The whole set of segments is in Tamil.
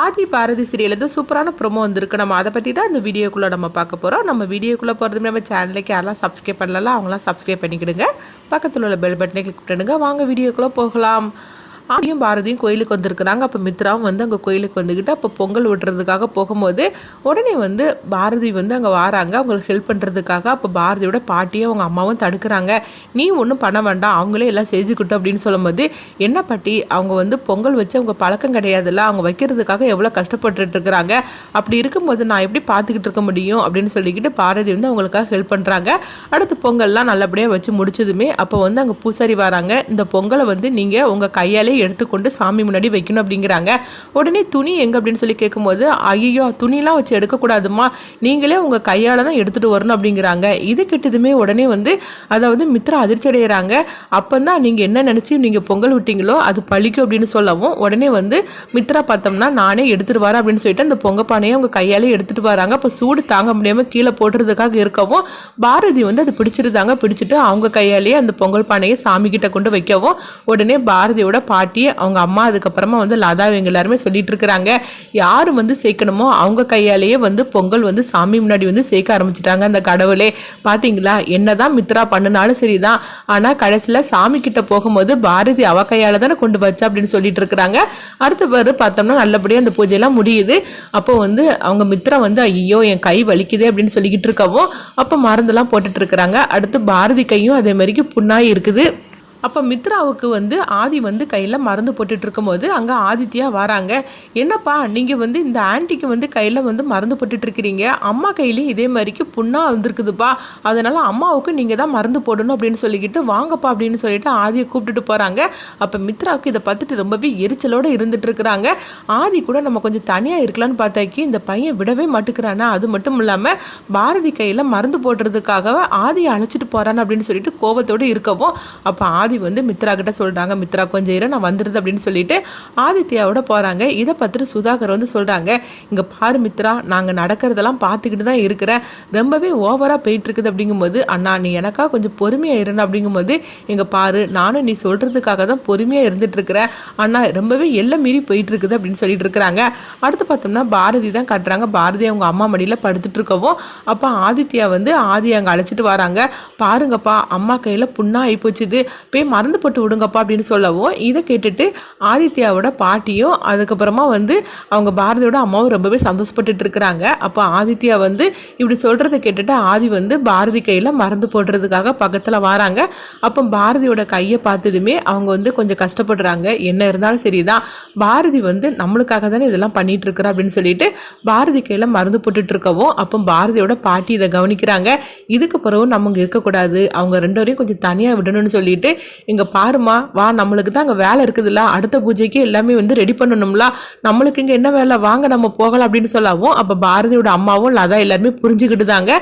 ஆதி பாரதி சீரியலேருந்து சூப்பரான ப்ரோமோ வந்திருக்கு. நம்ம அதை பற்றி தான் இந்த வீடியோக்குள்ளே நம்ம பார்க்க போகிறோம் நம்ம வீடியோக்குள்ளே போகிறது நம்ம சேனலுக்கு யாரெல்லாம் சப்ஸ்கிரைப் பண்ணலாம் அவங்களாம் சப்ஸ்கிரைப் பண்ணிக்கிடுங்க. பக்கத்தில் உள்ள பெல் பட்டனை கிளிக் பண்ணுங்க வாங்க வீடியோக்குள்ளே போகலாம். ஆதியும் பாரதியும் கோயிலுக்கு வந்திருக்கிறாங்க. அப்போ மித்ராவும் வந்து அங்கே கோயிலுக்கு வந்துக்கிட்டு அப்போ பொங்கல் விடுறதுக்காக போகும்போது உடனே வந்து பாரதி வந்து அங்கே வராங்க. அவங்களுக்கு ஹெல்ப் பண்ணுறதுக்காக அப்போ பாரதியோட பாட்டியும் அவங்க அம்மாவும் தடுக்கிறாங்க. நீ ஒன்றும் பண்ண வேண்டாம். அவங்களே எல்லாம் செஞ்சுக்கிட்டோம் அப்படின்னு சொல்லும்போது என்ன பாட்டி? அவங்க வந்து பொங்கல் வச்சு அவங்க பழக்கம் கிடையாதுல்ல. அவங்க வைக்கிறதுக்காக எவ்வளோ கஷ்டப்பட்டுட்டு இருக்கிறாங்க. அப்படி இருக்கும்போது நான் எப்படி பார்த்துக்கிட்டு இருக்க முடியும்? அப்படின்னு சொல்லிக்கிட்டு பாரதி வந்து அவங்களுக்காக ஹெல்ப் பண்ணுறாங்க அடுத்து பொங்கல்லாம் நல்லபடியாக வச்சு முடிச்சதுமே அப்போ வந்து அங்கே பூசாரி வராங்க. இந்த பொங்கலை வந்து நீங்கள் உங்கள் கையாலே எடுத்துக்கொண்டு சாமி முன்னாடி வைக்கணும் அப்படிங்கிறாங்க. உடனே துணி எங்கே அப்படின்னு சொல்லி கேட்கும்போது ஐயோ துணிலாம் வச்சு எடுக்கக்கூடாதுமா. நீங்களே உங்கள் கையால் தான் எடுத்துகிட்டு வரணும் அப்படிங்கிறாங்க. இது கிட்டதுமே உடனே வந்து அதாவது மித்ரா அதிர்ச்சி அடைகிறாங்க அப்போ தான் நீங்கள் என்ன நினச்சி நீங்கள் பொங்கல் விட்டீங்களோ அது பழிக்கும் அப்படின்னு சொல்லவும் உடனே வந்து மித்ரா பார்த்தோம்னா நானே எடுத்துகிட்டு வரேன் அப்படின்னு சொல்லிட்டு அந்த பொங்க பானையை அவங்க கையாலே எடுத்துகிட்டு வராங்க. அப்போ சூடு தாங்க முடியாமல் கீழே போடுறதுக்காக இருக்கவும் பாரதி வந்து அது பிடிச்சிருந்தாங்க. பிடிச்சிட்டு அவங்க கையாலேயே அந்த பொங்கல் பானையை சாமி கிட்ட கொண்டு வைக்கவும் உடனே பாரதியோட பாட்டி அவங்க அம்மா அதுக்கப்புறமா வந்து லதா இவங்க எல்லாருமே சொல்லிட்டு இருக்கிறாங்க. யார் வந்து சேர்க்கணுமோ அவங்க கையாலேயே வந்து பொங்கல் வந்து சாமி முன்னாடி வந்து சேர்க்க ஆரம்பிச்சிட்டாங்க அந்த கடவுளே. பார்த்தீங்களா என்னதான் மித்ரா பண்ணினாலும் சரிதான். ஆனால் கடைசியில் சாமி கிட்ட போகும்போது பாரதி அவ கையால் தானே கொண்டு வச்சா அப்படின்னு சொல்லிட்டு இருக்கிறாங்க. அடுத்த பேர் பார்த்தோம்னா நல்லபடியாக அந்த பூஜையெல்லாம் முடியுது. அப்போ வந்து அவங்க மித்ரா வந்து ஐயோ என் கை வலிக்குதே அப்படின்னு சொல்லிக்கிட்டு இருக்கவும் அப்போ மருந்தெல்லாம் போட்டுட்டு இருக்கிறாங்க. அடுத்து பாரதி கையும் அதே மாதிரிக்கு புண்ணாய் இருக்குது. அப்போ மித்ராவுக்கு வந்து ஆதி வந்து கையில் மருந்து போட்டுட்டு இருக்கும்போது அங்கே ஆதித்யா வராங்க. என்னப்பா நீங்கள் வந்து இந்த ஆன்ட்டிக்கு வந்து கையில் வந்து மருந்து போட்டுட்டு இருக்கிறீங்க. அம்மா கையிலையும் இதே மாதிரிக்கு புண்ணாக வந்திருக்குதுப்பா. அதனால் அம்மாவுக்கு நீங்கள் தான் மருந்து போடணும் அப்படின்னு சொல்லிக்கிட்டு வாங்கப்பா அப்படின்னு சொல்லிட்டு ஆதியை கூப்பிட்டுட்டு போகிறாங்க அப்போ மித்ராவுக்கு இதை பார்த்துட்டு ரொம்பவே எரிச்சலோடு இருந்துட்டு இருக்கிறாங்க. ஆதி கூட நம்ம கொஞ்சம் தனியாக இருக்கலாம்னு பார்த்தாக்கி இந்த பையன் விடவே மாட்டுக்கிறானா அது மட்டும் இல்லாமல் பாரதி கையில் மருந்து போடுறதுக்காக ஆதியை அழைச்சிட்டு போகிறான்னு அப்படின்னு சொல்லிட்டு கோபத்தோடு இருக்கவும் அப்போ ஆதி வந்து மித்ரா கிட்ட சொல்கிறாங்க மித்ரா கொஞ்சம் இரு நான் வந்துடுது அப்படின்னு சொல்லிட்டு ஆதித்யாவோட போகிறாங்க இதை பார்த்துட்டு சுதாகர் வந்து சொல்கிறாங்க இங்கே பாரு மித்ரா நாங்கள் நடக்கிறதெல்லாம் பார்த்துக்கிட்டு தான் இருக்கிறேன் ரொம்பவே ஓவராக போயிட்டுருக்குது அப்படிங்கும்போது அண்ணா நீ எனக்கா கொஞ்சம் பொறுமையாக இருந்த அப்படிங்கும்போது இங்கே பாரு நானும் நீ சொல்கிறதுக்காக தான் பொறுமையாக இருந்துட்டு இருக்கிறேன் அண்ணா ரொம்பவே எல்லாம் மீறி போயிட்டுருக்குது அப்படின்னு சொல்லிட்டு இருக்கிறாங்க. அடுத்து பார்த்தோம்னா பாரதி தான் கட்டுறாங்க. பாரதி அவங்க அம்மா மடியில் படுத்துட்டு இருக்கவும் அப்போ ஆதித்யா வந்து ஆதி அங்கே அழைச்சிட்டு வராங்க. பாருங்கப்பா அம்மா கையில் புண்ணா ஆகிப்போச்சுது போய் மறந்து போட்டு விடுங்கப்பா அப்படின்னு சொல்லவும் இதை கேட்டுட்டு ஆதித்யாவோட பாட்டியும் அதுக்கப்புறமா வந்து அவங்க பாரதியோட அம்மாவும் ரொம்பவே சந்தோஷப்பட்டுட்டு இருக்கிறாங்க. அப்போ ஆதித்யா வந்து இப்படி சொல்கிறத கேட்டுட்டு ஆதி வந்து பாரதி கையில் மறந்து போடுறதுக்காக பக்கத்தில் வராங்க. அப்போ பாரதியோட கையை பார்த்ததுமே அவங்க வந்து கொஞ்சம் கஷ்டப்படுறாங்க. என்ன இருந்தாலும் சரிதான். பாரதி வந்து நம்மளுக்காக தானே இதெல்லாம் பண்ணிட்டு இருக்கிறா அப்படின்னு சொல்லிட்டு பாரதி கையில் மருந்து போட்டுட்டு இருக்கவும் அப்போ பாரதியோட பாட்டி இதை கவனிக்கிறாங்க. இதுக்கு பிறகு நம்ம இருக்கக்கூடாது. அவங்க ரெண்டு வரையும் கொஞ்சம் தனியாக விடணும்னு சொல்லிட்டு இங்கே பாருமா வா நம்மளுக்கு தான் அங்கே வேலை இருக்குதுல்ல. அடுத்த பூஜைக்கு எல்லாமே வந்து ரெடி பண்ணணும்ல. நம்மளுக்கு இங்கே என்ன வேலை? வாங்க நம்ம போகலாம் அப்படின்னு சொல்லவும் அப்போ பாரதியோட அம்மாவும் லதா எல்லாருமே புரிஞ்சுக்கிட்டு தாங்க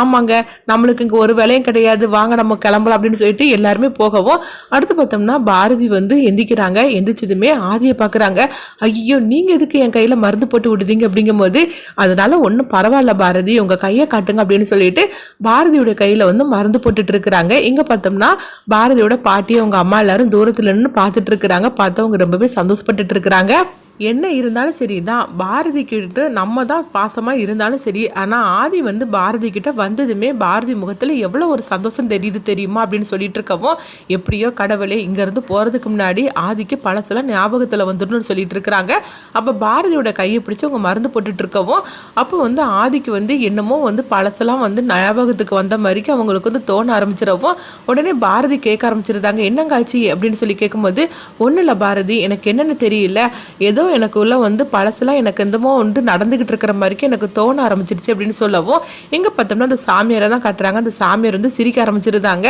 ஆமாங்க நம்மளுக்கு இங்கே ஒரு வேலையும் கிடையாது. வாங்க நம்ம கிளம்பலாம் அப்படின்னு சொல்லிட்டு எல்லாருமே போகவும் அடுத்து பார்த்தோம்னா பாரதி வந்து எந்திக்கிறாங்க. எந்திரிச்சதுமே ஆதியை பார்க்குறாங்க ஐயோ நீங்கள் எதுக்கு என் கையில் மருந்து போட்டு விடுதீங்க அப்படிங்கும்போது அதனால ஒன்றும் பரவாயில்ல பாரதி உங்கள் கையை காட்டுங்க அப்படின்னு சொல்லிட்டு பாரதியோட கையில் வந்து மருந்து போட்டுட்டு இருக்கிறாங்க. இங்கே பார்த்தோம்னா பாரதியோட பாட்டி அவங்க அம்மா எல்லாரும் தூரத்துல நின்று பார்த்துட்டு இருக்கிறாங்க. பார்த்தவங்க ரொம்பவே சந்தோஷப்பட்டுட்டு இருக்கிறாங்க. என்ன இருந்தாலும் சரி தான் பாரதி கிட்ட நம்ம தான் பாசமாக இருந்தாலும் சரி ஆனால் ஆதி வந்து பாரதி கிட்ட வந்ததுமே பாரதி முகத்தில் எவ்வளோ ஒரு சந்தோஷம் தெரியுது தெரியுமா அப்படின்னு சொல்லிட்டு இருக்கவும் எப்படியோ கடவுளே இங்கேருந்து போகிறதுக்கு முன்னாடி ஆதிக்கு பழசெல்லாம் ஞாபகத்தில் வந்துடணும்னு சொல்லிட்டு இருக்கிறாங்க. அப்போ பாரதியோட கையை பிடிச்சி அவங்க மருந்து போட்டுட்டு இருக்கவும் அப்போ வந்து ஆதிக்கு வந்து என்னமோ வந்து பழசெல்லாம் வந்து ஞாபகத்துக்கு வந்த மாதிரிக்கு அவங்களுக்கு வந்து தோண ஆரம்பிச்சிடவும் உடனே பாரதி கேட்க ஆரம்பிச்சிருந்தாங்க. என்னங்காச்சு அப்படின்னு சொல்லி கேட்கும்போது ஒன்றும் இல்லை பாரதி எனக்கு என்னென்னு தெரியல. ஏதோ எனக்குள்ள வந்து பழசெல்லாம் எனக்கு எந்தமோ வந்து நடந்துக்கிட்டு இருக்கிற மாதிரிக்கு எனக்கு தோண ஆரம்பிச்சிடுச்சு அப்படின்னு சொல்லவும் எங்கே பார்த்தோம்னா அந்த சாமியாரை தான் காட்டுறாங்க. அந்த சாமியார் வந்து சிரிக்க ஆரம்பிச்சிருந்தாங்க.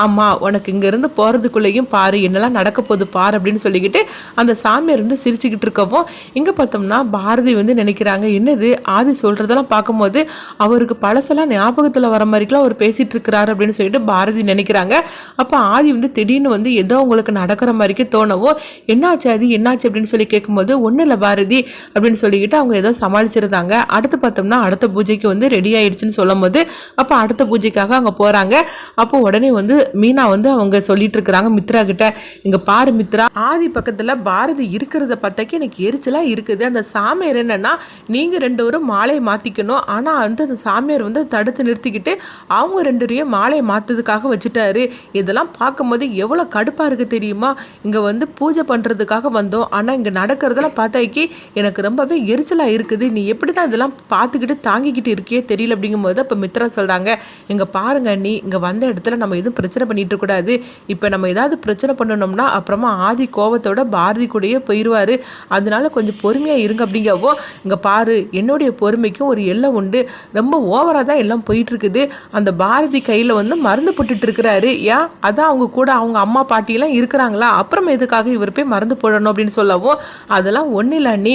ஆமாம் உனக்கு இங்கேருந்து போகிறதுக்குள்ளேயும் பாரு என்னெல்லாம் நடக்க போகுது பாரு அப்படின்னு சொல்லிக்கிட்டு அந்த சாமியார் வந்து சிரிச்சுக்கிட்டு இருக்கவும் இங்கே பார்த்தோம்னா பாரதி வந்து நினைக்கிறாங்க என்னது? ஆதி சொல்கிறதெல்லாம் பார்க்கும்போது அவருக்கு பழசெல்லாம் ஞாபகத்தில் வர மாதிரிக்கெல்லாம் அவர் பேசிகிட்டு இருக்கிறாரு அப்படின்னு சொல்லிட்டு பாரதி நினைக்கிறாங்க. அப்போ ஆதி வந்து திடீர்னு வந்து ஏதோ உங்களுக்கு நடக்கிற மாதிரிக்கு தோணவோ என்னாச்சு அது என்னாச்சு? அப்படின்னு சொல்லி கேட்கும்போது ஒன்றும் இல்லை பாரதி அப்படின்னு சொல்லிக்கிட்டு அவங்க ஏதோ சமாளிச்சிருந்தாங்க. அடுத்து பார்த்தோம்னா அடுத்த பூஜைக்கு வந்து ரெடி ஆயிடுச்சுன்னு சொல்லும் போது அப்போ அடுத்த பூஜைக்காக அங்கே போகிறாங்க அப்போ உடனே வந்து மீனா வந்து அவங்க சொல்லிட்டு இருக்கிறாங்க மித்ரா கிட்ட இங்கே பாரு மித்ரா. ஆதி பக்கத்தில் பாரதி இருக்கிறத பார்த்தாக்கி எனக்கு எரிச்சலாக இருக்குது. அந்த சாமியார் என்னன்னா நீங்கள் ரெண்டு பேரும் மாலையை மாற்றிக்கணும் ஆனால் வந்து அந்த சாமியார் வந்து தடுத்து நிறுத்திக்கிட்டு அவங்க ரெண்டு பேரையும் மாலையை மாற்றதுக்காக வச்சுட்டாரு. இதெல்லாம் பார்க்கும்போது எவ்வளோ கடுப்பாக இருக்குது தெரியுமா? இங்கே வந்து பூஜை பண்ணுறதுக்காக வந்தோம். ஆனால் இங்கே நடக்கிறதெல்லாம் பார்த்தாக்கி எனக்கு ரொம்பவே எரிச்சலாக இருக்குது. நீ எப்படி தான் இதெல்லாம் பார்த்துக்கிட்டு தாங்கிக்கிட்டு இருக்கியே தெரியல அப்படிங்கும்போது அப்போ மித்ரா சொல்கிறாங்க இங்கே பாருங்க நீ இங்கே வந்த இடத்துல நம்ம எதுவும் பிரச்சனை பண்ணிட்டு இருக்கக்கூடாது. இப்போ நம்ம ஏதாவது பிரச்சனை பண்ணணும்னா அப்புறமா ஆதி கோபத்தோட பாரதி கூடயே போயிடுவார் அதனால கொஞ்சம் பொறுமையாக இருங்க அப்படிங்கவோ இங்கே பாரு என்னுடைய பொறுமைக்கும் ஒரு எல்லை உண்டு. ரொம்ப ஓவராக தான் எல்லாம் போயிட்டுருக்குது. அந்த பாரதி கையில் வந்து மருந்து போட்டுட்டு இருக்கிறாரு. ஏன்? அதான் அவங்க கூட அவங்க அம்மா பாட்டியெல்லாம் இருக்கிறாங்களா? அப்புறம் எதுக்காக இவர் போய் மருந்து போடணும்? அப்படின்னு சொல்லவும் அதெல்லாம் ஒன்றும் இல்லை நீ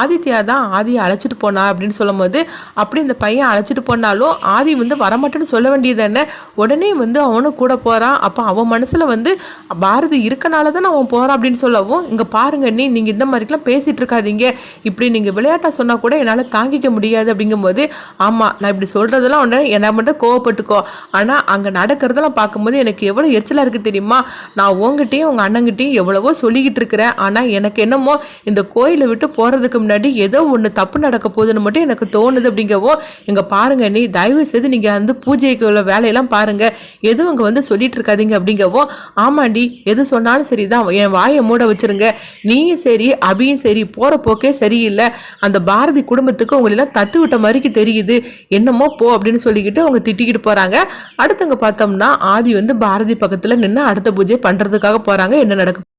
ஆதித்யா தான் ஆதியை அழைச்சிட்டு போனா அப்படின்னு சொல்லும்போது அப்படி இந்த பையன் அழைச்சிட்டு போனாலும் ஆதி வந்து வரமாட்டேன்னு சொல்ல வேண்டியது என்ன உடனே வந்து அவனும் கூட போகிறான் அப்போ அவன் மனசில் வந்து பாரதி இருக்கனால தான் அவன் போகிறான் அப்படின்னு சொல்லவும் இங்கே பாருங்க நீ நீங்கள் இந்த மாதிரிக்கெல்லாம் பேசிகிட்டு இருக்காதீங்க. இப்படி நீங்கள் விளையாட்டாக சொன்னால் கூட என்னால் தாங்கிக்க முடியாது அப்படிங்கும்போது ஆமாம் நான் இப்படி சொல்கிறதெல்லாம் உடனே என்ன மட்டும் கோவப்பட்டுக்கோ. ஆனால் அங்கே நடக்கிறதெல்லாம் பார்க்கும்போது எனக்கு எவ்வளோ எரிச்சலாக இருக்குது தெரியுமா? நான் உங்ககிட்டையும் உங்கள் அண்ணங்கிட்டையும் எவ்வளவோ சொல்லிக்கிட்டு இருக்கிறேன். ஆனால் எனக்கு என்னமோ இந்த கோயிலை விட்டு போகிறதுக்கு முன்னாடி ஏதோ ஒன்று தப்பு நடக்க போகுதுன்னு மட்டும் எனக்கு தோணுது அப்படிங்கவும் இங்கே பாருங்க நீ தயவு செய்து நீங்கள் வந்து பூஜைக்கு உள்ள வேலையெல்லாம் பாருங்கள் எதுவும் அங்கே வந்து சொல்லிட்டு இருக்காதீங்க அப்படிங்கவும் ஆமாண்டி எது சொன்னாலும் சரி தான் என் வாயை மூட வச்சிருங்க. நீயும் சரி அபியும் சரி போகிற போக்கே சரியில்லை. அந்த பாரதி குடும்பத்துக்கு உங்களெல்லாம் தத்து விட்ட மாதிரிக்கு தெரியுது. என்னமோ போ அப்படின்னு சொல்லிக்கிட்டு அவங்க திட்டிக்கிட்டு போகிறாங்க அடுத்தவங்க பார்த்தோம்னா ஆதி வந்து பாரதி பக்கத்தில் நின்று அடுத்த பூஜை பண்ணுறதுக்காக போகிறாங்க என்ன நடக்கும்